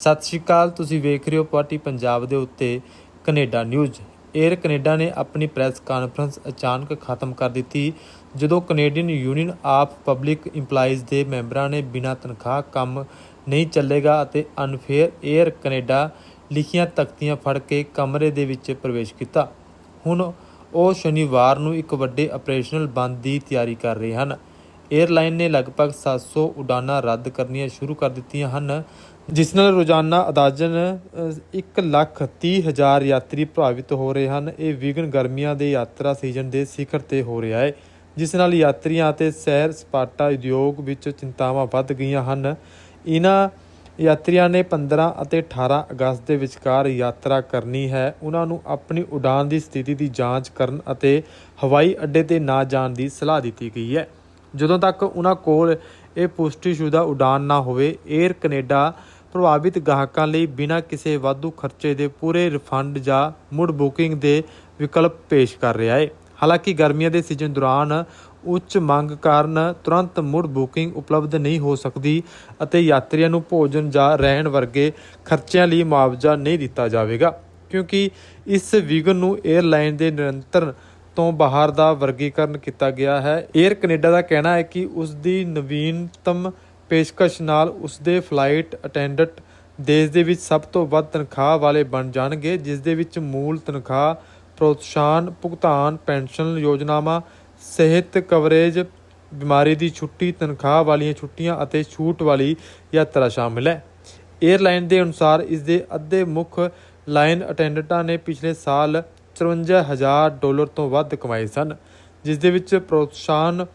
ਸਤਿ ਸ਼੍ਰੀ ਅਕਾਲ, ਤੁਸੀਂ ਵੇਖ ਰਹੇ ਹੋ ਪਾਰਟੀ ਪੰਜਾਬ ਦੇ ਉੱਤੇ ਕੈਨੇਡਾ ਨਿਊਜ਼। 에ਅਰ ਕੈਨੇਡਾ ਨੇ ਆਪਣੀ ਪ੍ਰੈਸ ਕਾਨਫਰੰਸ ਅਚਾਨਕ ਖਤਮ ਕਰ ਦਿੱਤੀ, ਜਦੋਂ Canadian Union of Public Employees ਦੇ ਮੈਂਬਰਾਂ ਨੇ ਬਿਨਾਂ ਤਨਖਾਹ ਕੰਮ ਨਹੀਂ ਚੱਲੇਗਾ ਅਤੇ ਅਨਫੇਅਰ 에ਅਰ ਕੈਨੇਡਾ ਲਿਖੀਆਂ ਤਖਤੀਆਂ ਫੜ ਕੇ ਕਮਰੇ ਦੇ ਵਿੱਚ ਪ੍ਰਵੇਸ਼ ਕੀਤਾ। ਹੁਣ ਉਹ ਸ਼ਨੀਵਾਰ ਨੂੰ ਇੱਕ ਵੱਡੇ ਆਪਰੇਸ਼ਨਲ ਬੰਦ ਦੀ ਤਿਆਰੀ ਕਰ ਰਹੇ ਹਨ। 에ਅਰਲਾਈਨ ਨੇ ਲਗਭਗ 700 ਉਡਾਨਾਂ ਰੱਦ ਕਰਨੀਆਂ ਸ਼ੁਰੂ ਕਰ ਦਿੱਤੀਆਂ ਹਨ। ਜਿਸ ਨਾਲ ਰੋਜ਼ਾਨਾ ਅੰਦਾਜ਼ਨ 1 ਲੱਖ 30 ਹਜ਼ਾਰ ਯਾਤਰੀ ਪ੍ਰਭਾਵਿਤ ਹੋ ਰਹੇ ਹਨ। ਇਹ ਵਿਗਨ ਗਰਮੀਆਂ ਦੇ ਯਾਤਰਾ ਸੀਜ਼ਨ ਦੇ ਸਿਖਰ ਤੇ ਹੋ ਰਿਹਾ ਹੈ, ਜਿਸ ਨਾਲ ਯਾਤਰੀਆਂ ਅਤੇ ਸੈਰ ਸਪਾਟਾ ਉਦਯੋਗ ਵਿੱਚ ਚਿੰਤਾਵਾਂ ਵੱਧ ਗਈਆਂ ਹਨ। ਇਹਨਾਂ ਯਾਤਰੀਆਂ ਨੇ 15 ਅਤੇ 18 ਅਗਸਤ ਦੇ ਵਿਚਕਾਰ ਯਾਤਰਾ ਕਰਨੀ ਹੈ। ਉਹਨਾਂ ਨੂੰ ਆਪਣੀ ਉਡਾਨ ਦੀ ਸਥਿਤੀ ਦੀ ਜਾਂਚ ਕਰਨ ਅਤੇ ਹਵਾਈ ਅੱਡੇ ਤੇ ਨਾ ਜਾਣ ਦੀ ਸਲਾਹ ਦਿੱਤੀ ਗਈ ਹੈ। ਜਦੋਂ ਤੱਕ ਉਹਨਾਂ ਕੋਲ ਇਹ ਪੁਸ਼ਟੀਸ਼ੁਦਾ ਉਡਾਨ ਨਾ ਹੋਵੇ 에ਅਰ ਕੈਨੇਡਾ ਪ੍ਰਭਾਵਿਤ ਗਾਹਕਾਂ ਲਈ ਬਿਨਾਂ ਕਿਸੇ ਵਾਧੂ ਖਰਚੇ ਦੇ ਪੂਰੇ ਰਿਫੰਡ ਜਾਂ ਮੁੜ ਬੁਕਿੰਗ ਦੇ ਵਿਕਲਪ ਪੇਸ਼ ਕਰ ਰਿਹਾ ਹੈ। ਹਾਲਾਂਕਿ ਗਰਮੀਆਂ ਦੇ ਸੀਜ਼ਨ ਦੌਰਾਨ ਉੱਚ ਮੰਗ ਕਾਰਨ ਤੁਰੰਤ ਮੁੜ ਬੁਕਿੰਗ ਉਪਲਬਧ ਨਹੀਂ ਹੋ ਸਕਦੀ ਅਤੇ ਯਾਤਰੀਆਂ ਨੂੰ ਭੋਜਨ ਜਾਂ ਰਹਿਣ ਵਰਗੇ ਖਰਚਿਆਂ ਲਈ ਮੁਆਵਜ਼ਾ ਨਹੀਂ ਦਿੱਤਾ ਜਾਵੇਗਾ, ਕਿਉਂਕਿ ਇਸ ਵਿਗਨ ਨੂੰ 에ਅਰਲਾਈਨ ਦੇ ਨਿਰੰਤਰ ਤੋਂ ਬਾਹਰ ਦਾ ਵਰਗੀਕਰਨ ਕੀਤਾ ਗਿਆ ਹੈ। 에ਅਰ ਕੈਨੇਡਾ ਦਾ ਕਹਿਣਾ ਹੈ ਕਿ ਉਸ ਦੀ ਨਵੀਨਤਮ ਪੇਸ਼ਕਸ਼ ਨਾਲ ਉਸ ਦੇ ਫਲਾਈਟ ਅਟੈਂਡੈਂਟ ਦੇਸ਼ ਦੇ ਵਿੱਚ ਸਭ ਤੋਂ ਵੱਧ ਤਨਖਾਹ ਵਾਲੇ ਬਣ ਜਾਣਗੇ, ਜਿਸ ਦੇ ਵਿੱਚ ਮੂਲ ਤਨਖਾਹ, ਪ੍ਰੋਤਸਾਹਨ, ਭੁਗਤਾਨ, ਪੈਨਸ਼ਨ ਯੋਜਨਾਵਾਂ, ਸਿਹਤ ਕਵਰੇਜ, ਬਿਮਾਰੀ ਦੀ ਛੁੱਟੀ, ਤਨਖਾਹ ਵਾਲੀਆਂ ਛੁੱਟੀਆਂ ਅਤੇ ਛੂਟ ਵਾਲੀ ਯਾਤਰਾ ਸ਼ਾਮਿਲ ਹੈ। 에ਅਰਲਾਈਨ ਦੇ ਅਨੁਸਾਰ ਇਸ ਦੇ ਅੱਧੇ ਮੁੱਖ ਲਾਈਨ ਅਟੈਂਡੈਂਟਾਂ ਨੇ ਪਿਛਲੇ ਸਾਲ 54000 ਡਾਲਰ ਤੋਂ ਵੱਧ ਕਮਾਏ ਸਨ, ਜਿਸ ਦੇ ਵਿੱਚ ਪ੍ਰੋਤਸਾਹਨ,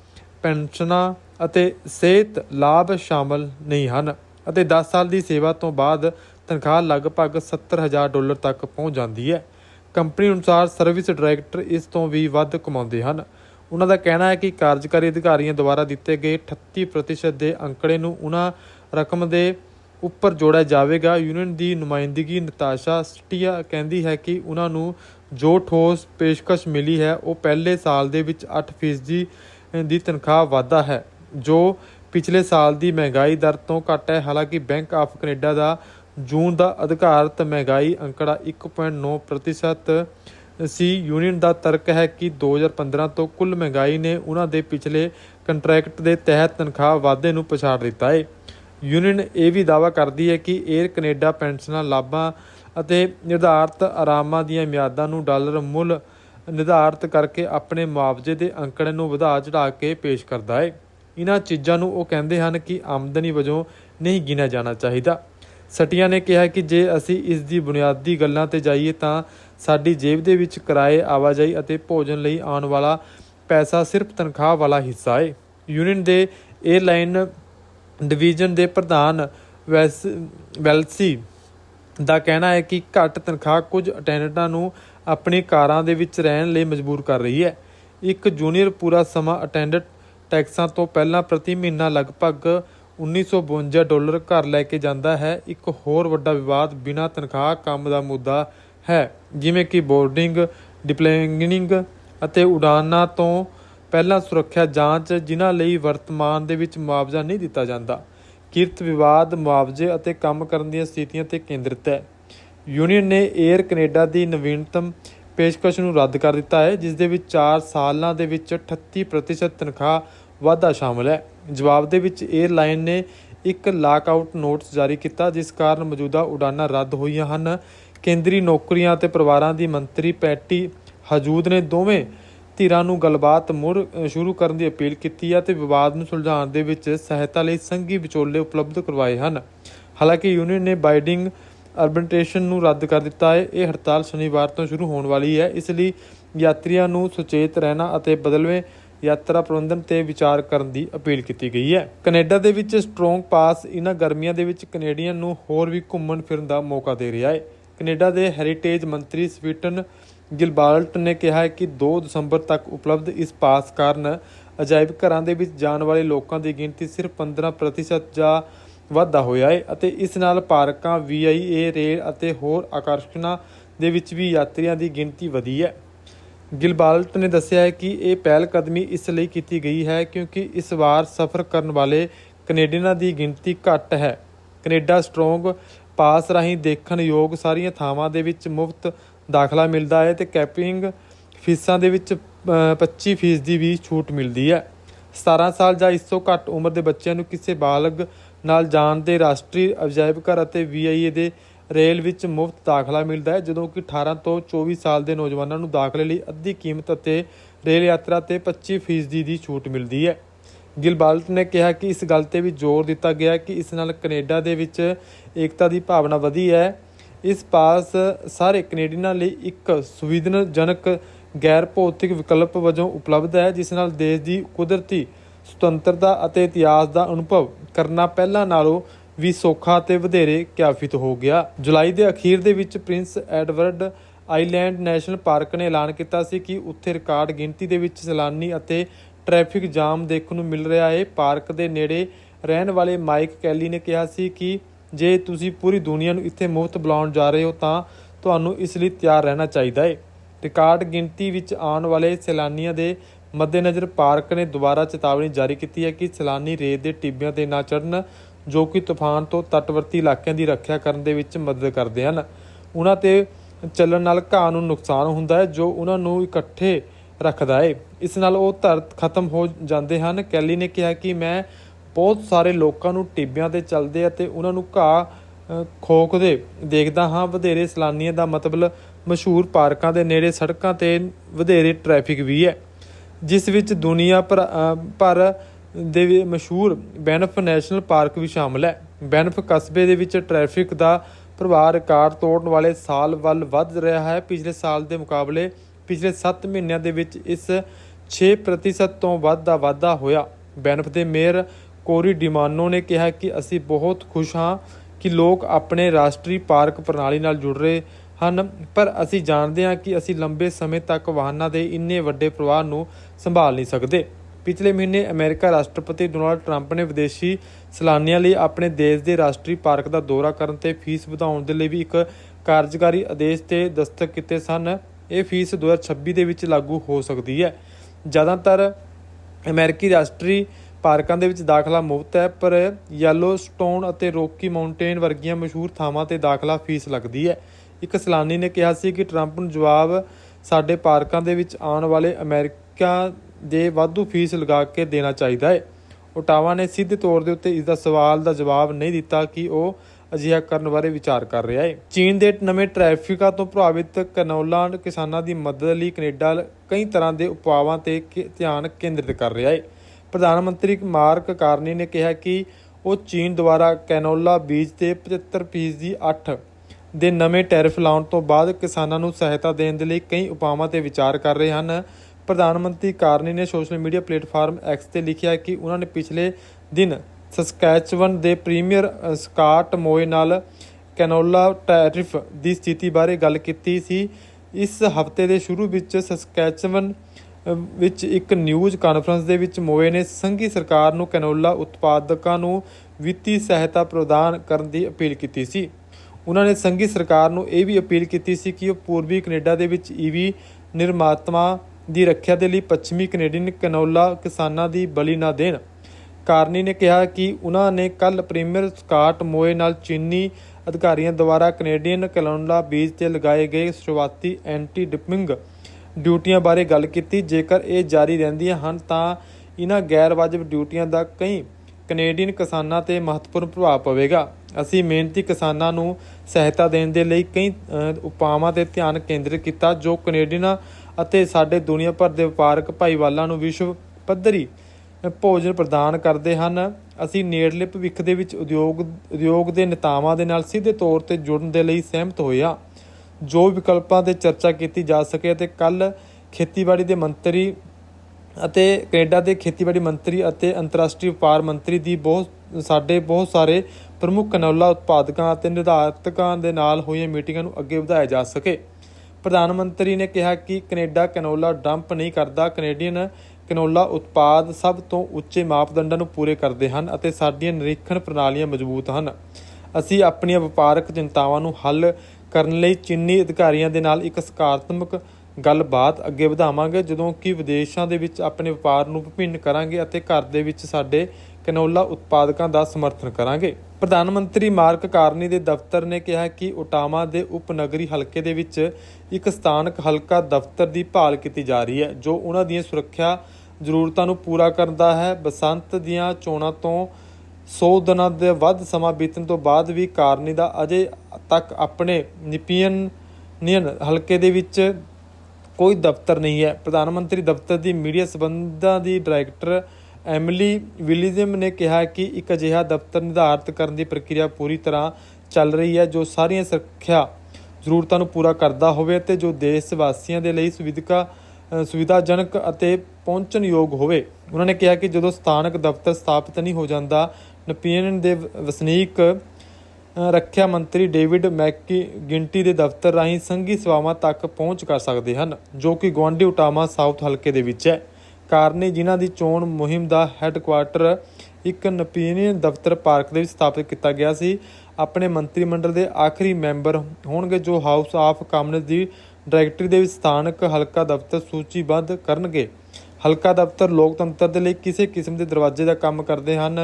ਪੈਨਸ਼ਨਾਂ ਅਤੇ ਸਿਹਤ ਲਾਭ ਸ਼ਾਮਲ ਨਹੀਂ ਹਨ ਅਤੇ 10 ਸਾਲ ਦੀ ਸੇਵਾ ਤੋਂ ਬਾਅਦ ਤਨਖਾਹ ਲਗਭਗ 70000 ਡਾਲਰ ਤੱਕ ਪਹੁੰਚ ਜਾਂਦੀ ਹੈ। ਕੰਪਨੀ ਅਨੁਸਾਰ ਸਰਵਿਸ ਡਾਇਰੈਕਟਰ ਇਸ ਤੋਂ ਵੀ ਵੱਧ ਕਮਾਉਂਦੇ ਹਨ। ਉਹਨਾਂ ਦਾ ਕਹਿਣਾ ਹੈ ਕਿ ਕਾਰਜਕਾਰੀ ਅਧਿਕਾਰੀਆਂ ਦੁਆਰਾ ਦਿੱਤੇ ਗਏ 38% ਦੇ ਅੰਕੜੇ ਨੂੰ ਉਹਨਾਂ ਰਕਮ ਦੇ ਉੱਪਰ ਜੋੜਿਆ ਜਾਵੇਗਾ। ਯੂਨੀਅਨ ਦੀ ਨੁਮਾਇੰਦਗੀ ਨਤਾਸ਼ਾ ਸਟੀਆ ਕਹਿੰਦੀ ਹੈ ਕਿ ਉਹਨਾਂ ਨੂੰ ਜੋ ਠੋਸ ਪੇਸ਼ਕਸ਼ ਮਿਲੀ ਹੈ, ਉਹ ਪਹਿਲੇ ਸਾਲ ਦੇ ਵਿੱਚ 8% ਦੀ ਤਨਖਾਹ ਵਾਧਾ ਹੈ। ਜੋ ਪਿਛਲੇ ਸਾਲ ਦੀ ਮਹਿੰਗਾਈ ਦਰ ਤੋਂ ਘੱਟ ਹੈ। ਹਾਲਾਂਕਿ ਬੈਂਕ ਆਫ ਕੈਨੇਡਾ ਦਾ ਜੂਨ ਦਾ ਅਧਿਕਾਰਤ ਮਹਿੰਗਾਈ ਅੰਕੜਾ 1.9% ਸੀ। ਯੂਨੀਅਨ ਦਾ ਤਰਕ ਹੈ ਕਿ 2015 ਤੋਂ ਕੁੱਲ ਮਹਿੰਗਾਈ ਨੇ ਉਹਨਾਂ ਦੇ ਪਿਛਲੇ ਕੰਟਰੈਕਟ ਦੇ ਤਹਿਤ ਤਨਖਾਹ ਵਾਧੇ ਨੂੰ ਪਛਾੜ ਦਿੱਤਾ ਹੈ। ਯੂਨੀਅਨ ਇਹ ਵੀ ਦਾਅਵਾ ਕਰਦੀ ਹੈ ਕਿ 에ਅਰ ਕੈਨੇਡਾ ਪੈਨਸ਼ਨਾਂ, ਲਾਭਾਂ ਅਤੇ ਨਿਰਧਾਰਤ ਆਰਾਮਾਂ ਦੀਆਂ ਮਿਆਦਾਂ ਨੂੰ ਡਾਲਰ ਮੁੱਲ ਨਿਰਧਾਰਤ ਕਰਕੇ ਆਪਣੇ ਮੁਆਵਜ਼ੇ ਦੇ ਅੰਕੜੇ ਨੂੰ ਵਧਾ ਚੜਾ ਕੇ ਪੇਸ਼ ਕਰਦਾ ਹੈ। ਇਹਨਾਂ ਚੀਜ਼ਾਂ ਨੂੰ ਉਹ ਕਹਿੰਦੇ ਹਨ ਕਿ ਆਮਦਨੀ ਵਜੋਂ ਨਹੀਂ ਗਿਣਿਆ ਜਾਣਾ ਚਾਹੀਦਾ। ਸਟੀਆ ਨੇ ਕਿਹਾ ਕਿ ਜੇ ਅਸੀਂ ਇਸ ਦੀ ਬੁਨਿਆਦੀ ਗੱਲਾਂ ਤੇ ਜਾਈਏ ਤਾਂ ਸਾਡੀ ਜੇਬ ਦੇ ਵਿੱਚ ਕਿਰਾਏ, ਆਵਾਜਾਈ ਅਤੇ ਭੋਜਨ ਲਈ ਆਉਣ ਵਾਲਾ ਪੈਸਾ ਸਿਰਫ ਤਨਖਾਹ ਵਾਲਾ ਹਿੱਸਾ ਹੈ ਯੂਨੀਅਨ ਦੇ 에ਅਰਲਾਈਨ ਡਿਵੀਜ਼ਨ ਦੇ ਪ੍ਰਧਾਨ ਵੈਸ, ਵੈਲਸੀ ਦਾ ਕਹਿਣਾ ਹੈ ਕਿ ਘੱਟ ਤਨਖਾਹ ਕੁਝ ਅਟੈਂਡੈਂਟਾਂ ਨੂੰ ਆਪਣੀ ਕਾਰਾਂ ਦੇ ਵਿੱਚ ਰਹਿਣ ਲਈ ਮਜਬੂਰ ਕਰ ਰਹੀ ਹੈ। ਇੱਕ ਜੂਨੀਅਰ ਪੂਰਾ ਸਮਾਂ ਅਟੈਂਡੈਂਟ ਟੈਕਸਾਂ ਤੋਂ ਪਹਿਲਾਂ ਪ੍ਰਤੀ ਮਹੀਨਾ ਲਗਭਗ 1952 ਡਾਲਰ ਘਰ ਲੈ ਕੇ ਜਾਂਦਾ ਹੈ। ਇੱਕ ਹੋਰ ਵੱਡਾ ਵਿਵਾਦ ਬਿਨਾਂ ਤਨਖਾਹ ਕੰਮ ਦਾ ਮੁੱਦਾ ਹੈ, ਜਿਵੇਂ ਕਿ ਬੋਰਡਿੰਗ, ਡਿਪਲੇਨਿੰਗ ਅਤੇ ਉਡਾਨਾਂ ਤੋਂ ਪਹਿਲਾਂ ਸੁਰੱਖਿਆ ਜਾਂਚ, ਜਿਨ੍ਹਾਂ ਲਈ ਵਰਤਮਾਨ ਦੇ ਵਿੱਚ ਮੁਆਵਜ਼ਾ ਨਹੀਂ ਦਿੱਤਾ ਜਾਂਦਾ। ਕਿਰਤ ਵਿਵਾਦ, ਮੁਆਵਜ਼ੇ ਅਤੇ ਕੰਮ ਕਰਨ ਦੀਆਂ ਸਥਿਤੀਆਂ ਤੇ ਕੇਂਦਰਿਤ ਹੈ। ਯੂਨੀਅਨ ਨੇ 에ਅਰ ਕੈਨੇਡਾ ਦੀ ਨਵੀਨਤਮ ਪੇਸ਼ਕਸ਼ ਨੂੰ ਰੱਦ ਕਰ ਦਿੱਤਾ ਹੈ, ਜਿਸ ਦੇ ਵਿੱਚ 4 ਸਾਲਾਂ ਦੇ ਵਿੱਚ 38% ਤਨਖਾਹ ਵਾਧਾ ਸ਼ਾਮਲ ਹੈ। ਜਵਾਬ ਦੇ ਵਿੱਚ 에ਅਰਲਾਈਨ ਨੇ ਇੱਕ ਲਾਕਆਊਟ ਨੋਟਿਸ ਜਾਰੀ ਕੀਤਾ, ਜਿਸ ਕਾਰਨ ਮੌਜੂਦਾ ਉਡਾਨਾਂ ਰੱਦ ਹੋਈਆਂ ਹਨ। ਕੇਂਦਰੀ ਨੌਕਰੀਆਂ ਅਤੇ ਪਰਿਵਾਰਾਂ ਦੀ ਮੰਤਰੀ ਪੈਟੀ ਹਜੂਦ ਨੇ ਦੋਵੇਂ ਧਿਰਾਂ ਨੂੰ ਗੱਲਬਾਤ ਮੁੜ ਸ਼ੁਰੂ ਕਰਨ ਦੀ ਅਪੀਲ ਕੀਤੀ ਹੈ ਤੇ ਵਿਵਾਦ ਨੂੰ ਸੁਲਝਾਉਣ ਦੇ ਵਿੱਚ ਸਹਾਇਤਾ ਲਈ ਸੰਘੀ ਵਿਚੋਲੇ ਉਪਲਬਧ ਕਰਵਾਏ ਹਨ। ਹਾਲਾਂਕਿ ਯੂਨੀਅਨ ਨੇ ਬਾਈਡਿੰਗ ਅਰਬਨਟੇਸ਼ਨ ਨੂੰ ਰੱਦ ਕਰ ਦਿੱਤਾ ਹੈ। ਇਹ ਹੜਤਾਲ ਸ਼ਨੀਵਾਰ ਤੋਂ ਸ਼ੁਰੂ ਹੋਣ ਵਾਲੀ ਹੈ। ਇਸ ਲਈ ਯਾਤਰੀਆਂ ਨੂੰ ਸੁਚੇਤ ਰਹਿਣਾ ਅਤੇ ਬਦਲਵੇਂ ਯਾਤਰਾ ਪ੍ਰਬੰਧਨ ਤੇ ਵਿਚਾਰ ਕਰਨ ਦੀ ਅਪੀਲ ਕੀਤੀ ਗਈ ਹੈ। ਕੈਨੇਡਾ ਦੇ ਵਿੱਚ ਸਟਰੋਂਗ ਪਾਸ ਇਹਨਾਂ ਗਰਮੀਆਂ ਦੇ ਵਿੱਚ ਕੈਨੇਡੀਅਨ ਨੂੰ ਹੋਰ ਵੀ ਘੁੰਮਣ ਫਿਰਨ ਦਾ ਮੌਕਾ ਦੇ ਰਿਹਾ ਹੈ। ਕੈਨੇਡਾ ਦੇ ਹੈਰੀਟੇਜ ਮੰਤਰੀ ਸਵੀਟਨ ਗਿਲਬਾਲਟ ਨੇ ਕਿਹਾ ਹੈ ਕਿ 2 ਦਸੰਬਰ ਤੱਕ ਉਪਲਬਧ ਇਸ ਪਾਸ ਕਾਰਨ ਅਜਾਇਬ ਘਰਾਂ ਦੇ ਵਿੱਚ ਜਾਣ ਵਾਲੇ ਲੋਕਾਂ ਦੀ ਗਿਣਤੀ ਸਿਰਫ 15% ਜਾਂ ਵਾਧਾ ਹੋਇਆ ਹੈ ਅਤੇ ਇਸ ਨਾਲ ਪਾਰਕਾਂ ਵੀਆਈਏ ਰੇਲ ਅਤੇ ਹੋਰ ਆਕਰਸ਼ਣਾਂ ਦੇ ਵਿੱਚ ਵੀ ਯਾਤਰੀਆਂ ਦੀ ਗਿਣਤੀ ਵਧੀ ਹੈ। ਗਿਲਬਾਲਟ ਨੇ ਦੱਸਿਆ ਹੈ ਕਿ ਇਹ ਪਹਿਲ ਕਦਮੀ ਇਸ ਲਈ ਕੀਤੀ ਗਈ ਹੈ ਕਿਉਂਕਿ ਇਸ ਵਾਰ ਸਫ਼ਰ ਕਰਨ ਵਾਲੇ ਕੈਨੇਡੀਅਨਾਂ ਦੀ ਗਿਣਤੀ ਘੱਟ ਹੈ। ਕੈਨੇਡਾ ਸਟਰੋਂਗ ਪਾਸ ਰਾਹੀਂ ਦੇਖਣ ਯੋਗ ਸਾਰੀਆਂ ਥਾਵਾਂ ਦੇ ਵਿੱਚ ਮੁਫਤ ਦਾਖਲਾ ਮਿਲਦਾ ਹੈ ਤੇ ਕੈਪਿੰਗ ਫੀਸਾਂ ਦੇ ਵਿੱਚ ਅ, 25% ਫੀਸਦੀ ਵੀ ਛੂਟ ਮਿਲਦੀ ਹੈ। 17 ਸਾਲ ਜਾਂ ਇਸ ਤੋਂ ਘੱਟ ਉਮਰ ਦੇ ਬੱਚਿਆਂ ਨੂੰ ਕਿਸੇ ਬਾਲਗ ਨਾਲ ਜਾਣ ਦੇ ਰਾਸ਼ਟਰੀ ਅਜਾਇਬ ਘਰ ਅਤੇ ਵੀਆਈਏ ਦੇ ਰੇਲ ਵਿੱਚ ਮੁਫਤ ਦਾਖਲਾ ਮਿਲਦਾ ਹੈ, ਜਦੋਂ ਕਿ 18 ਤੋਂ 24 ਸਾਲ ਦੇ ਨੌਜਵਾਨਾਂ ਨੂੰ ਦਾਖਲੇ ਲਈ ਅੱਧੀ ਕੀਮਤ ਅਤੇ ਰੇਲ ਯਾਤਰਾ ਤੇ 25% ਫੀਸਦੀ ਦੀ ਛੂਟ ਮਿਲਦੀ ਹੈ। ਗਿਲਬਾਲਟ ਨੇ ਕਿਹਾ ਕਿ ਇਸ ਗੱਲ ਤੇ ਵੀ ਜ਼ੋਰ ਦਿੱਤਾ ਗਿਆ ਕਿ ਇਸ ਨਾਲ ਕੈਨੇਡਾ ਦੇ ਵਿੱਚ ਏਕਤਾ ਦੀ ਭਾਵਨਾ ਵਧੀ ਹੈ। ਇਸ ਪਾਸ ਸਾਰੇ ਕੈਨੇਡੀਅਨਾਂ ਲਈ ਇੱਕ ਸੁਵਿਧਾਜਨਕ ਗੈਰ ਭੌਤਿਕ ਵਿਕਲਪ ਵਜੋਂ ਉਪਲਬਧ ਹੈ, ਜਿਸ ਨਾਲ ਦੇਸ਼ ਦੀ ਕੁਦਰਤੀ ਸੁਤੰਤਰਤਾ ਅਤੇ ਇਤਿਹਾਸ ਦਾ ਅਨੁਭਵ ਕਰਨਾ ਪਹਿਲਾਂ ਨਾਲੋਂ ਵੀ ਸੌਖਾ ਤੇ ਵਧੇਰੇ ਕਿਆਫਿਤ ਹੋ ਗਿਆ। ਜੁਲਾਈ ਦੇ ਅਖੀਰ ਦੇ ਵਿੱਚ Prince Edward Island National Park ਨੇ ਐਲਾਨ ਕੀਤਾ ਸੀ ਕਿ ਉੱਥੇ ਰਿਕਾਰਡ ਗਿਣਤੀ ਦੇ ਵਿੱਚ ਸੈਲਾਨੀ ਅਤੇ ਟ੍ਰੈਫਿਕ ਜਾਮ ਦੇਖਣ ਨੂੰ ਮਿਲ ਰਿਹਾ ਹੈ। ਪਾਰਕ ਦੇ ਨੇੜੇ ਰਹਿਣ ਵਾਲੇ ਮਾਈਕ ਕੈਲੀ ਨੇ ਕਿਹਾ ਸੀ ਕਿ ਜੇ ਤੁਸੀਂ ਪੂਰੀ ਦੁਨੀਆ ਨੂੰ ਇੱਥੇ ਮੁਫਤ ਬੁਲਾਉਣ ਜਾ ਰਹੇ ਹੋ ਤਾਂ ਤੁਹਾਨੂੰ ਇਸ ਲਈ ਤਿਆਰ ਰਹਿਣਾ ਚਾਹੀਦਾ ਹੈ। ਰਿਕਾਰਡ ਗਿਣਤੀ ਵਿੱਚ ਆਉਣ ਵਾਲੇ ਸੈਲਾਨੀਆਂ ਦੇ ਮੱਦੇਨਜ਼ਰ ਪਾਰਕ ਨੇ ਦੁਬਾਰਾ ਚੇਤਾਵਨੀ ਜਾਰੀ ਕੀਤੀ ਹੈ ਕਿ ਸੈਲਾਨੀ ਰੇਤ ਦੇ ਟਿੱਬਿਆਂ ਤੇ ਨਾ ਚੜ੍ਹਨ ਜੋ ਕਿ ਤੂਫਾਨ ਤੋਂ ਤੱਟਵਰਤੀ ਇਲਾਕਿਆਂ ਦੀ ਰੱਖਿਆ ਕਰਨ ਦੇ ਵਿੱਚ ਮਦਦ ਕਰਦੇ ਹਨ। ਉਹਨਾਂ ਤੇ ਚੱਲਣ ਨਾਲ ਘਾਹ ਨੂੰ ਨੁਕਸਾਨ ਹੁੰਦਾ ਹੈ, ਜੋ ਉਹਨਾਂ ਨੂੰ ਇਕੱਠੇ ਰੱਖਦਾ ਹੈ। ਇਸ ਨਾਲ ਉਹ ਧਰਤ ਖਤਮ ਹੋ ਜਾਂਦੇ ਹਨ। ਕੈਲੀ ਨੇ ਕਿਹਾ ਕਿ ਮੈਂ ਬਹੁਤ ਸਾਰੇ ਲੋਕਾਂ ਨੂੰ ਟਿੱਬਿਆਂ ਤੇ ਚੱਲਦੇ ਅਤੇ ਉਹਨਾਂ ਨੂੰ ਘਾਹ ਖੋਖਦੇ ਦੇਖਦਾ ਹਾਂ। ਵਧੇਰੇ ਸੈਲਾਨੀਆਂ ਦਾ ਮਤਲਬ ਮਸ਼ਹੂਰ ਪਾਰਕਾਂ ਦੇ ਨੇੜੇ ਸੜਕਾਂ ਤੇ ਵਧੇਰੇ ਟ੍ਰੈਫਿਕ ਵੀ ਹੈ, ਜਿਸ ਵਿੱਚ ਦੁਨੀਆ ਭਰ ਭਰ ਦੇ ਵੀ ਮਸ਼ਹੂਰ ਬੈਨਫ ਨੈਸ਼ਨਲ ਪਾਰਕ ਵੀ ਸ਼ਾਮਲ ਹੈ। ਬੈਨਫ ਕਸਬੇ ਦੇ ਵਿੱਚ ਟ੍ਰੈਫਿਕ ਦਾ ਪ੍ਰਭਾਵ ਰਿਕਾਰਡ ਤੋੜਨ ਵਾਲੇ ਸਾਲ ਵੱਲ ਵੱਧ ਰਿਹਾ ਹੈ। ਪਿਛਲੇ ਸਾਲ ਦੇ ਮੁਕਾਬਲੇ ਪਿਛਲੇ 7 ਮਹੀਨਿਆਂ ਦੇ ਵਿੱਚ ਇਸ 6% ਤੋਂ ਵੱਧ ਦਾ ਵਾਧਾ ਹੋਇਆ। ਬੈਨਫ ਦੇ ਮੇਅਰ ਕੋਰੀ ਡਿਮਾਨੋ ਨੇ ਕਿਹਾ ਕਿ ਅਸੀਂ ਬਹੁਤ ਖੁਸ਼ ਹਾਂ ਕਿ ਲੋਕ ਆਪਣੇ ਰਾਸ਼ਟਰੀ ਪਾਰਕ ਪ੍ਰਣਾਲੀ ਨਾਲ ਜੁੜ ਰਹੇ ਹਨ, ਪਰ ਅਸੀਂ ਜਾਣਦੇ ਹਾਂ ਕਿ ਅਸੀਂ ਲੰਬੇ ਸਮੇਂ ਤੱਕ ਵਾਹਨਾਂ ਦੇ ਇੰਨੇ ਵੱਡੇ ਪ੍ਰਵਾਹ ਨੂੰ ਸੰਭਾਲ ਨਹੀਂ ਸਕਦੇ। ਪਿਛਲੇ ਮਹੀਨੇ ਅਮਰੀਕਾ ਰਾਸ਼ਟਰਪਤੀ ਡੋਨਾਲਡ ਟਰੰਪ ਨੇ ਵਿਦੇਸ਼ੀ ਸੈਲਾਨੀਆਂ ਲਈ ਆਪਣੇ ਦੇਸ਼ ਦੇ ਰਾਸ਼ਟਰੀ ਪਾਰਕ ਦਾ ਦੌਰਾ ਕਰਨ ਤੇ ਫੀਸ ਵਧਾਉਣ ਦੇ ਲਈ ਵੀ ਇੱਕ ਕਾਰਜਕਾਰੀ ਆਦੇਸ਼ ਤੇ ਦਸਤਖਤ ਕੀਤੇ ਸਨ। ਇਹ ਫੀਸ 2026 ਦੇ ਵਿੱਚ ਲਾਗੂ ਹੋ ਸਕਦੀ ਹੈ। ਜ਼ਿਆਦਾਤਰ ਅਮਰੀਕੀ ਰਾਸ਼ਟਰੀ ਪਾਰਕਾਂ ਦੇ ਵਿੱਚ ਦਾਖਲਾ ਮੁਫਤ ਹੈ, ਪਰ ਯੈਲੋਸਟੋਨ ਅਤੇ ਰੋਕੀ ਮਾਊਂਟੇਨ ਵਰਗੀਆਂ ਮਸ਼ਹੂਰ ਥਾਵਾਂ ਤੇ ਦਾਖਲਾ ਫੀਸ ਲੱਗਦੀ ਹੈ। ਇੱਕ ਸੈਲਾਨੀ ਨੇ ਕਿਹਾ ਸੀ ਕਿ ਟਰੰਪ ਨੂੰ ਜਵਾਬ ਸਾਡੇ ਪਾਰਕਾਂ ਦੇ ਵਿੱਚ ਆਉਣ ਵਾਲੇ ਅਮਰੀਕਾ ਦੇ ਵਾਧੂ ਫੀਸ ਲਗਾ ਕੇ ਦੇਣਾ ਚਾਹੀਦਾ ਹੈ। ਓਟਾਵਾ ਨੇ ਸਿੱਧੇ ਤੌਰ ਦੇ ਉੱਤੇ ਇਸ ਦਾ ਸਵਾਲ ਦਾ ਜਵਾਬ ਨਹੀਂ ਦਿੱਤਾ ਕਿ ਉਹ ਅਜਿਹਾ ਕਰਨ ਬਾਰੇ ਵਿਚਾਰ ਕਰ ਰਿਹਾ ਹੈ। ਚੀਨ ਦੇ ਨਵੇਂ ਟ੍ਰੈਫਿਕਾਂ ਤੋਂ ਪ੍ਰਭਾਵਿਤ ਕਨੌਲਾ ਕਿਸਾਨਾਂ ਦੀ ਮਦਦ ਲਈ ਕੈਨੇਡਾ ਕਈ ਤਰ੍ਹਾਂ ਦੇ ਉਪਾਵਾਂ ਤੇ ਕੇ- ਧਿਆਨ ਕੇਂਦਰਿਤ ਕਰ ਰਿਹਾ ਹੈ। ਪ੍ਰਧਾਨ ਮੰਤਰੀ ਮਾਰਕ ਕਾਰਨੀ ਨੇ ਕਿਹਾ ਕਿ ਉਹ ਚੀਨ ਦੁਆਰਾ ਕੈਨੋਲਾ ਬੀਜ ਤੇ 75% ਦੀ 8 ਦੇ ਨਵੇਂ ਟੈਰਿਫ ਲਾਉਣ ਤੋਂ ਬਾਅਦ ਕਿਸਾਨਾਂ ਨੂੰ ਸਹਾਇਤਾ ਦੇਣ ਦੇ ਲਈ ਕਈ ਉਪਾਵਾਂ ਤੇ ਵਿਚਾਰ ਕਰ ਰਹੇ ਹਨ। ਪ੍ਰਧਾਨ ਮੰਤਰੀ ਕਾਰਨੀ ਨੇ ਸੋਸ਼ਲ ਮੀਡੀਆ ਪਲੇਟਫਾਰਮ ਐਕਸ ਤੇ ਲਿਖਿਆ ਕਿ ਉਹਨਾਂ ਨੇ ਪਿਛਲੇ ਦਿਨ ਸਸਕੈਚਵਨ ਦੇ ਪ੍ਰੀਮੀਅਰ ਸਕਾਟ ਮੋਏ ਨਾਲ ਕੈਨੋਲਾ ਟੈਰਿਫ ਦੀ ਸਥਿਤੀ ਬਾਰੇ ਗੱਲ ਕੀਤੀ ਸੀ। ਇਸ ਹਫ਼ਤੇ ਦੇ ਸ਼ੁਰੂ ਵਿੱਚ ਸਸਕੈਚਵਨ ਵਿੱਚ ਇੱਕ ਨਿਊਜ਼ ਕਾਨਫਰੰਸ ਦੇ ਵਿੱਚ ਮੋਏ ਨੇ ਸੰਘੀ ਸਰਕਾਰ ਨੂੰ ਕੈਨੋਲਾ ਉਤਪਾਦਕਾਂ ਨੂੰ ਵਿੱਤੀ ਸਹਾਇਤਾ ਪ੍ਰਦਾਨ ਕਰਨ ਦੀ ਅਪੀਲ ਕੀਤੀ ਸੀ। ਉਹਨਾਂ ਨੇ ਸੰਘੀ ਸਰਕਾਰ ਨੂੰ ਇਹ ਵੀ ਅਪੀਲ ਕੀਤੀ ਸੀ ਕਿ ਉਹ ਪੂਰਬੀ ਕੈਨੇਡਾ ਦੇ ਵਿੱਚ ਈਵੀ ਨਿਰਮਾਤਾਵਾਂ ਦੀ ਰੱਖਿਆ ਦੇ ਲਈ ਪੱਛਮੀ ਕੈਨੇਡੀਅਨ ਕੈਨੋਲਾ ਕਿਸਾਨਾਂ ਦੀ ਬਲੀ ਨਾ ਦੇਣ। ਕਾਰਨੀ ਨੇ ਕਿਹਾ ਕਿ ਉਹਨਾਂ ਨੇ ਕੱਲ ਪ੍ਰੀਮੀਅਰ ਸਕਾਟ ਮੋਏ ਨਾਲ ਚੀਨੀ ਅਧਿਕਾਰੀਆਂ ਦੁਆਰਾ ਕੈਨੇਡੀਅਨ ਕੈਨੋਲਾ ਬੀਜ ਤੇ ਲਗਾਏ ਗਏ ਸ਼ੁਰੂਆਤੀ ਐਂਟੀ ਡਿਪਿੰਗ ਡਿਊਟੀਆਂ ਬਾਰੇ ਗੱਲ ਕੀਤੀ। ਜੇਕਰ ਇਹ ਜਾਰੀ ਰਹਿੰਦੀਆਂ ਹਨ ਤਾਂ ਇਹਨਾਂ ਗੈਰ ਵਾਜਬ ਡਿਊਟੀਆਂ ਦਾ ਕਈ ਕੈਨੇਡੀਅਨ ਕਿਸਾਨਾਂ ਤੇ ਮਹੱਤਵਪੂਰਨ ਪ੍ਰਭਾਵ ਪਵੇਗਾ। ਅਸੀਂ ਮਿਹਨਤੀ ਕਿਸਾਨਾਂ ਨੂੰ ਸਹਾਇਤਾ ਦੇਣ ਦੇ ਲਈ ਕਈ ਉਪਾਵਾਂ ਤੇ ਧਿਆਨ ਕੇਂਦਰਿਤ ਕੀਤਾ ਜੋ ਕੈਨੇਡੀਅਨਾਂ ਅਤੇ ਸਾਡੇ ਦੁਨੀਆ ਭਰ ਦੇ ਵਪਾਰਕ ਭਾਈਵਾਲਾਂ ਨੂੰ ਵਿਸ਼ਵ ਪੱਧਰੀ ਭੋਜਨ ਪ੍ਰਦਾਨ ਕਰਦੇ ਹਨ। ਅਸੀਂ ਨੇੜਲੇ ਭਵਿੱਖ ਦੇ ਵਿੱਚ ਉਦਯੋਗ ਉਦਯੋਗ ਦੇ ਨੇਤਾਵਾਂ ਦੇ ਨਾਲ ਸਿੱਧੇ ਤੌਰ ਤੇ ਜੁੜਨ ਦੇ ਲਈ ਸਹਿਮਤ ਹੋਏ ਹਾਂ। ਜੋ ਵਿਕਲਪਾਂ ਤੇ ਚਰਚਾ ਕੀਤੀ ਜਾ ਸਕੇ ਅਤੇ ਕੱਲ ਖੇਤੀਬਾੜੀ ਦੇ ਮੰਤਰੀ ਅਤੇ ਕੈਨੇਡਾ ਦੇ ਖੇਤੀਬਾੜੀ ਮੰਤਰੀ ਅਤੇ ਅੰਤਰਰਾਸ਼ਟਰੀ ਵਪਾਰ ਮੰਤਰੀ ਦੀ ਬਹੁਤ, ਸਾਡੇ ਬਹੁਤ ਸਾਰੇ ਪ੍ਰਮੁੱਖ ਕਨੌਲਾ ਉਤਪਾਦਕਾਂ ਅਤੇ ਨਿਰਧਾਰਤਕਾਂ ਦੇ ਨਾਲ ਹੋਈਆਂ ਮੀਟਿੰਗਾਂ ਨੂੰ ਅੱਗੇ ਵਧਾਇਆ ਜਾ ਸਕੇ। ਪ੍ਰਧਾਨ ਮੰਤਰੀ ਨੇ ਕਿਹਾ ਕਿ ਕੈਨੇਡਾ ਕੈਨੋਲਾ ਡੰਪ ਨਹੀਂ ਕਰਦਾ। ਕੈਨੇਡੀਅਨ ਕੈਨੋਲਾ ਉਤਪਾਦ ਸਭ ਤੋਂ ਉੱਚੇ ਮਾਪਦੰਡਾਂ ਨੂੰ ਪੂਰੇ ਕਰਦੇ ਹਨ ਅਤੇ ਸਾਡੀਆਂ ਨਿਰੀਖਣ ਪ੍ਰਣਾਲੀਆਂ ਮਜ਼ਬੂਤ ਹਨ। ਅਸੀਂ ਆਪਣੀਆਂ ਵਪਾਰਕ ਚਿੰਤਾਵਾਂ ਨੂੰ ਹੱਲ ਕਰਨ ਲਈ ਚੀਨੀ ਅਧਿਕਾਰੀਆਂ ਦੇ ਨਾਲ ਇੱਕ ਸਕਾਰਾਤਮਕ ਗੱਲਬਾਤ ਅੱਗੇ ਵਧਾਵਾਂਗੇ, ਜਦੋਂ ਕਿ ਵਿਦੇਸ਼ਾਂ ਦੇ ਵਿੱਚ ਆਪਣੇ ਵਪਾਰ ਨੂੰ ਵਿਭਿੰਨ ਕਰਾਂਗੇ ਅਤੇ ਘਰ ਦੇ ਵਿੱਚ ਸਾਡੇ ਕੈਨੋਲਾ ਉਤਪਾਦਕਾਂ ਦਾ ਸਮਰਥਨ ਕਰਾਂਗੇ। ਪ੍ਰਧਾਨ ਮੰਤਰੀ ਮਾਰਕ ਕਾਰਨੀ ਦੇ ਦਫ਼ਤਰ ਨੇ ਕਿਹਾ ਕਿ ਓਟਾਮਾ ਦੇ ਉਪਨਗਰੀ ਹਲਕੇ ਦੇ ਵਿੱਚ ਇੱਕ ਸਥਾਨਕ ਹਲਕਾ ਦਫ਼ਤਰ ਦੀ ਭਾਲ ਕੀਤੀ ਜਾ ਰਹੀ ਹੈ, ਜੋ ਉਹਨਾਂ ਦੀਆਂ ਸੁਰੱਖਿਆ ਜ਼ਰੂਰਤਾਂ ਨੂੰ ਪੂਰਾ ਕਰਦਾ ਹੈ। ਬਸੰਤ ਦੀਆਂ ਚੋਣਾਂ ਤੋਂ 100 ਦਿਨਾਂ ਦੇ ਵੱਧ ਸਮਾਂ ਬੀਤਣ ਤੋਂ ਬਾਅਦ ਵੀ ਕਾਰਨੀ ਦਾ ਅਜੇ ਤੱਕ ਆਪਣੇ ਨਿਪੀਅਨ ਨਿਯਨ ਹਲਕੇ ਦੇ ਵਿੱਚ ਕੋਈ ਦਫ਼ਤਰ ਨਹੀਂ ਹੈ। ਪ੍ਰਧਾਨ ਮੰਤਰੀ ਦਫ਼ਤਰ ਦੀ ਮੀਡੀਆ ਸਬੰਧਾਂ ਦੀ ਡਾਇਰੈਕਟਰ ਐਮਲੀ ਵਿਲੀਜ਼ਮ ਨੇ ਕਿਹਾ ਕਿ ਇੱਕ ਅਜਿਹਾ ਦਫ਼ਤਰ ਨਿਰਧਾਰਤ ਕਰਨ ਦੀ ਪ੍ਰਕਿਰਿਆ ਪੂਰੀ ਤਰ੍ਹਾਂ ਚੱਲ ਰਹੀ ਹੈ ਜੋ ਸਾਰੀਆਂ ਸੁਰੱਖਿਆ ਜ਼ਰੂਰਤਾਂ ਨੂੰ ਪੂਰਾ ਕਰਦਾ ਹੋਵੇ ਅਤੇ ਜੋ ਦੇਸ਼ ਵਾਸੀਆਂ ਦੇ ਲਈ ਸੁਵਿਧਾ ਸੁਵਿਧਾਜਨਕ ਅਤੇ ਪਹੁੰਚਣਯੋਗ ਹੋਵੇ। ਉਹਨਾਂ ਨੇ ਕਿਹਾ ਕਿ ਜਦੋਂ ਸਥਾਨਕ ਦਫ਼ਤਰ ਸਥਾਪਿਤ ਨਹੀਂ ਹੋ ਜਾਂਦਾ ਨਪੀਅਨ ਦੇ ਵ- ਵਸਨੀਕ ਰੱਖਿਆ ਮੰਤਰੀ ਡੇਵਿਡ ਮੈਕੀ ਗਿੰਟੀ ਦੇ ਦਫ਼ਤਰ ਰਾਹੀਂ ਸੰਘੀ ਸੇਵਾਵਾਂ ਤੱਕ ਪਹੁੰਚ ਕਰ ਸਕਦੇ ਹਨ, ਜੋ ਕਿ ਗੁਆਂਢੀ ਉਟਾਮਾ ਸਾਊਥ ਹਲਕੇ ਦੇ ਵਿੱਚ ਹੈ। ਕਾਰਨੀ ਜਿਨ੍ਹਾਂ ਦੀ ਚੋਣ ਮੁਹਿੰਮ ਦਾ ਹੈੱਡਕੁਆਰਟਰ ਇੱਕ ਨਪੀਨੀਅਨ ਦਫ਼ਤਰ ਪਾਰਕ ਦੇ ਵਿੱਚ ਸਥਾਪਿਤ ਕੀਤਾ ਗਿਆ ਸੀ, ਆਪਣੇ ਮੰਤਰੀ ਮੰਡਲ ਦੇ ਆਖਰੀ ਮੈਂਬਰ ਹੋਣਗੇ ਜੋ ਹਾਊਸ ਆਫ ਕਾਮਨਸ ਦੀ ਡਾਇਰੈਕਟਰੀ ਦੇ ਵਿੱਚ ਸਥਾਨਕ ਹਲਕਾ ਦਫ਼ਤਰ ਸੂਚੀਬੱਧ ਕਰਨਗੇ। ਹਲਕਾ ਦਫ਼ਤਰ ਲੋਕਤੰਤਰ ਦੇ ਲਈ ਕਿਸੇ ਕਿਸਮ ਦੇ ਦਰਵਾਜ਼ੇ ਦਾ ਕੰਮ ਕਰਦੇ ਹਨ।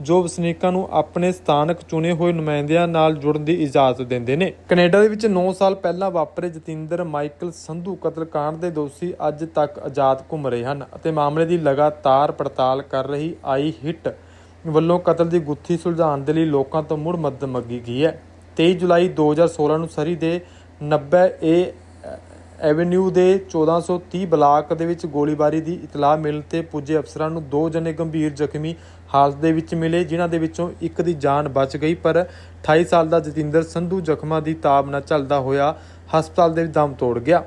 ਜੋ ਵਸਨੀਕਾਂ ਨੂੰ ਆਪਣੇ ਸਥਾਨਕ ਚੁਣੇ ਹੋਏ ਨੁਮਾਇੰਦਿਆਂ ਨਾਲ ਜੁੜਨ ਦੀ ਇਜਾਜ਼ਤ ਦਿੰਦੇ ਨੇ। ਕੈਨੇਡਾ ਦੇ ਵਿੱਚ 9 ਸਾਲ ਪਹਿਲਾਂ ਵਾਪਰੇ ਜਤਿੰਦਰ ਮਾਈਕਲ ਸੰਧੂ ਕਤਲकांड ਦੇ ਦੋਸ਼ੀ ਅੱਜ ਤੱਕ ਆਜ਼ਾਦ ਘੁੰਮ ਰਹੇ ਹਨ ਅਤੇ ਮਾਮਲੇ ਦੀ ਲਗਾਤਾਰ ਪੜਤਾਲ ਕਰ ਰਹੀ ਆਈ ਹਿੱਟ ਵੱਲੋਂ ਕਤਲ ਦੀ ਗੁੱਥੀ ਸੁਲਝਾਉਣ ਦੇ ਲਈ ਲੋਕਾਂ ਤੋਂ ਮੁੜ ਮਦਦ ਮੰਗੀ ਗਈ ਹੈ। 23 ਜੁਲਾਈ 2016 ਨੂੰ ਸਰੀ ਦੇ 90 ਏ ਐਵੇਨਿਊ ਦੇ 1430 ਬਲਾਕ ਦੇ ਵਿੱਚ ਗੋਲੀਬਾਰੀ ਦੀ ਇਤਲਾਹ ਮਿਲਣ ਤੇ ਪੁੱਜੇ ਅਫਸਰਾਂ ਨੂੰ ਦੋ ਜਣੇ ਗੰਭੀਰ ਜ਼ਖਮੀ ਹਾਲਤ ਦੇ ਵਿੱਚ ਮਿਲੇ, ਜਿਨ੍ਹਾਂ ਦੇ ਵਿੱਚੋਂ ਇੱਕ ਦੀ ਜਾਨ ਬਚ ਗਈ, ਪਰ 28 ਸਾਲ ਦਾ ਜਤਿੰਦਰ ਸੰਧੂ ਜ਼ਖਮਾਂ ਦੀ ਤਾਬ ਨਾਲ ਚੱਲਦਾ ਹੋਇਆ ਹਸਪਤਾਲ ਦੇ ਦਮ ਤੋੜ ਗਿਆ।